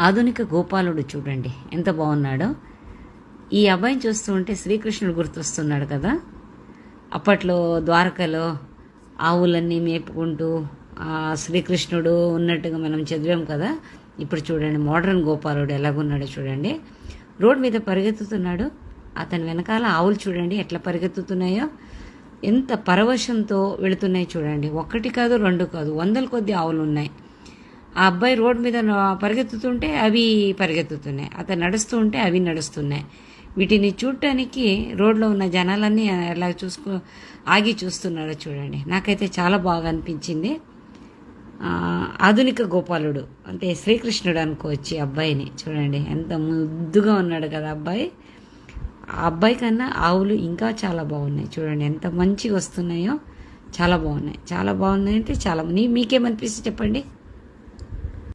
ఆధునిక గోపాలుడు చూడండి ఎంత బాగున్నాడో. ఈ అబ్బాయిని చూస్తూ ఉంటే శ్రీకృష్ణుడు గుర్తొస్తున్నాడు కదా. అప్పట్లో ద్వారకలో ఆవులన్నీ మేపుకుంటూ శ్రీకృష్ణుడు ఉన్నట్టుగా మనం చదివాం కదా. ఇప్పుడు చూడండి మోడర్న్ గోపాలుడు ఎలాగున్నాడో చూడండి. రోడ్ మీద పరిగెత్తుతున్నాడు. అతని వెనకాల ఆవులు చూడండి ఎట్లా పరిగెత్తుతున్నాయో. ఎంత పరవశంతో వెళుతున్నాయి చూడండి. ఒక్కటి కాదు రెండు కాదు వందల కొద్ది ఆవులు ఉన్నాయి. ఆ అబ్బాయి రోడ్ మీద పరిగెత్తుతుంటే అవి పరిగెత్తుతున్నాయి. అతను నడుస్తూ ఉంటే అవి నడుస్తున్నాయి. వీటిని చూడటానికి రోడ్లో ఉన్న జనాలన్నీ ఎలా చూసుకో ఆగి చూస్తున్నారో చూడండి. నాకైతే చాలా బాగా అనిపించింది. ఆధునిక గోపాలుడు అంటే శ్రీకృష్ణుడు అనుకోవచ్చు అబ్బాయిని చూడండి. ఎంత ముద్దుగా ఉన్నాడు కదా అబ్బాయి. ఆ అబ్బాయి కన్నా ఆవులు ఇంకా చాలా బాగున్నాయి. చూడండి ఎంత మంచిగా వస్తున్నాయో చాలా బాగున్నాయి. చాలా బాగున్నాయి అంటే చాలా నీ మీకేమనిపిస్తుంది చెప్పండి?